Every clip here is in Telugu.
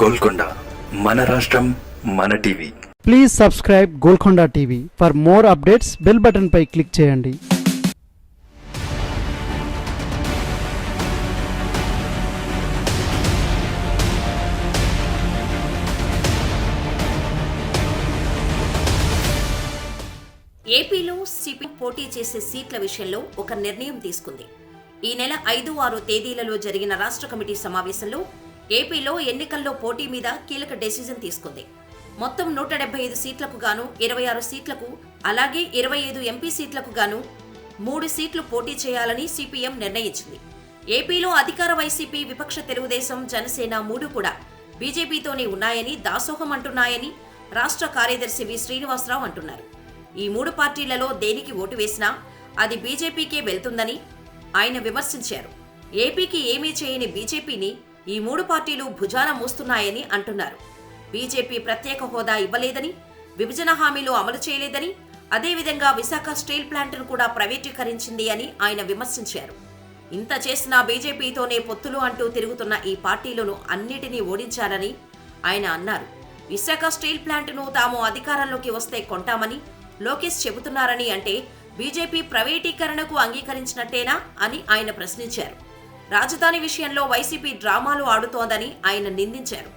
గోల్కొండ మన రాష్ట్రం మన TV. Please subscribe Golconda TV for more updates bell button pi click చేయండి. ఏపీలో సిపి పోటీ చేసే సీట్ల విషయంలో ఒక నిర్ణయం తీసుకుంది. ఈ నెల ఐదు ఆరు తేదీలలో జరిగిన రాష్ట్ర కమిటీ సమావేశంలో ఏపీలో ఎన్నికల్లో పోటీ మీద కీలక డెసిజన్ తీసుకుంది. మొత్తం నూట డెబ్బై ఐదు సీట్లకు గాను ఇరవై ఆరు సీట్లకు అలాగే ఇరవై ఐదు ఎంపీ సీట్లకు గాను మూడు సీట్లు పోటీ చేయాలని సిపిఎం నిర్ణయించింది. ఏపీలో అధికార వైసీపీ విపక్ష తెలుగుదేశం జనసేన మూడు కూడా బీజేపీతోనే ఉన్నాయని దాసోహం అంటున్నాయని రాష్ట్ర కార్యదర్శి వి. శ్రీనివాసరావు అంటున్నారు. ఈ మూడు పార్టీలలో దేనికి ఓటు వేసినా అది బీజేపీకే వెళ్తుందని ఆయన విమర్శించారు. ఏపీకి ఏమీ చేయని బీజేపీని ఈ మూడు పార్టీలు భుజాన మోస్తున్నాయని అంటున్నారు. బీజేపీ ప్రత్యేక హోదా ఇవ్వలేదని విభజన హామీలు అమలు చేయలేదని అదేవిధంగా విశాఖ స్టీల్ ప్లాంట్ను కూడా ప్రైవేటీకరించింది అని ఆయన విమర్శించారు. ఇంత చేసినా బీజేపీతోనే పొత్తులు అంటూ తిరుగుతున్న ఈ పార్టీలను అన్నిటినీ ఓడించాలని ఆయన అన్నారు. విశాఖ స్టీల్ ప్లాంట్ను తాము అధికారంలోకి వస్తే కొంటామని లోకేష్ చెబుతున్నారని అంటే బీజేపీ ప్రైవేటీకరణకు అంగీకరించినట్టేనా అని ఆయన ప్రశ్నించారు. రాజధాని విషయంలో వైసీపీ డ్రామాలు ఆడుతోందని ఆయన నిందించారు.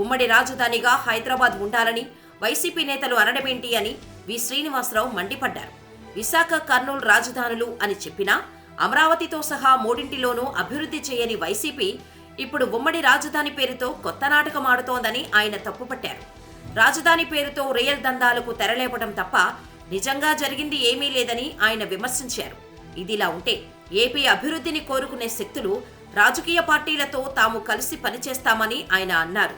ఉమ్మడి రాజధానిగా హైదరాబాద్ ఉండాలని వైసీపీ నేతలు అనడమేంటి అని వి. శ్రీనివాసరావు మండిపడ్డారు. విశాఖ కర్నూలు రాజధానులు అని చెప్పినా అమరావతితో సహా మూడింటిలోనూ అభివృద్ధి చేయని వైసీపీ ఇప్పుడు ఉమ్మడి రాజధాని పేరుతో కొత్త నాటకం ఆడుతోందని ఆయన తప్పుపట్టారు. రాజధాని పేరుతో రియల్ దందాలకు తెరలేపడం తప్ప నిజంగా జరిగింది ఏమీ లేదని ఆయన విమర్శించారు. ఇదిలా ఉంటే ఏపీ అభివృద్ధిని కోరుకునే శక్తులు రాజకీయ పార్టీలతో తాము కలిసి పనిచేస్తామని ఆయన అన్నారు.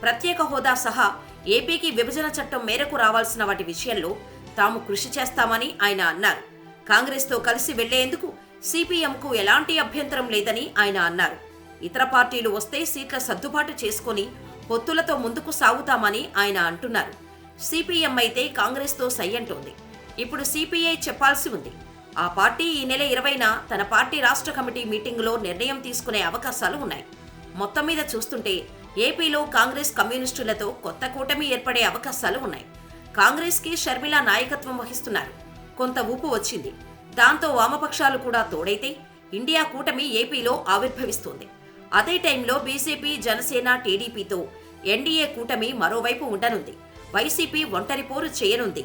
ప్రత్యేక హోదా సహా ఏపీకి విభజన చట్టం మేరకు రావాల్సిన వాటి విషయంలో తాము కృషి చేస్తామని ఆయన అన్నారు. కాంగ్రెస్తో కలిసి వెళ్ళేందుకు సిపిఎంకు ఎలాంటి అభ్యంతరం లేదని ఆయన అన్నారు. ఇతర పార్టీలు వస్తే సీట్ల సర్దుబాటు చేసుకొని పొత్తులతో ముందుకు సాగుతామని ఆయన అంటున్నారు. సిపిఎం అయితే కాంగ్రెస్తో సై అంటోంది. ఇప్పుడు సిపిఐ చెప్పాల్సి ఉంది. ఆ పార్టీ ఈ నెల ఇరవైన తన పార్టీ రాష్ట్ర కమిటీ మీటింగులో నిర్ణయం తీసుకునే అవకాశాలు ఉన్నాయి. మొత్తం మీద చూస్తుంటే ఏపీలో కాంగ్రెస్ కమ్యూనిస్టులతో కొత్త కూటమి ఏర్పడే అవకాశాలు ఉన్నాయి. కాంగ్రెస్కి షర్మిల నాయకత్వం వహిస్తున్నారు. కొంత ఊపు వచ్చింది. దాంతో వామపక్షాలు కూడా తోడైతే ఇండియా కూటమి ఏపీలో ఆవిర్భవిస్తోంది. అదే టైంలో బీజేపీ జనసేన టీడీపీతో ఎన్డీఏ కూటమి మరోవైపు ఉండనుంది. వైసీపీ ఒంటరి పోరు చేయనుంది.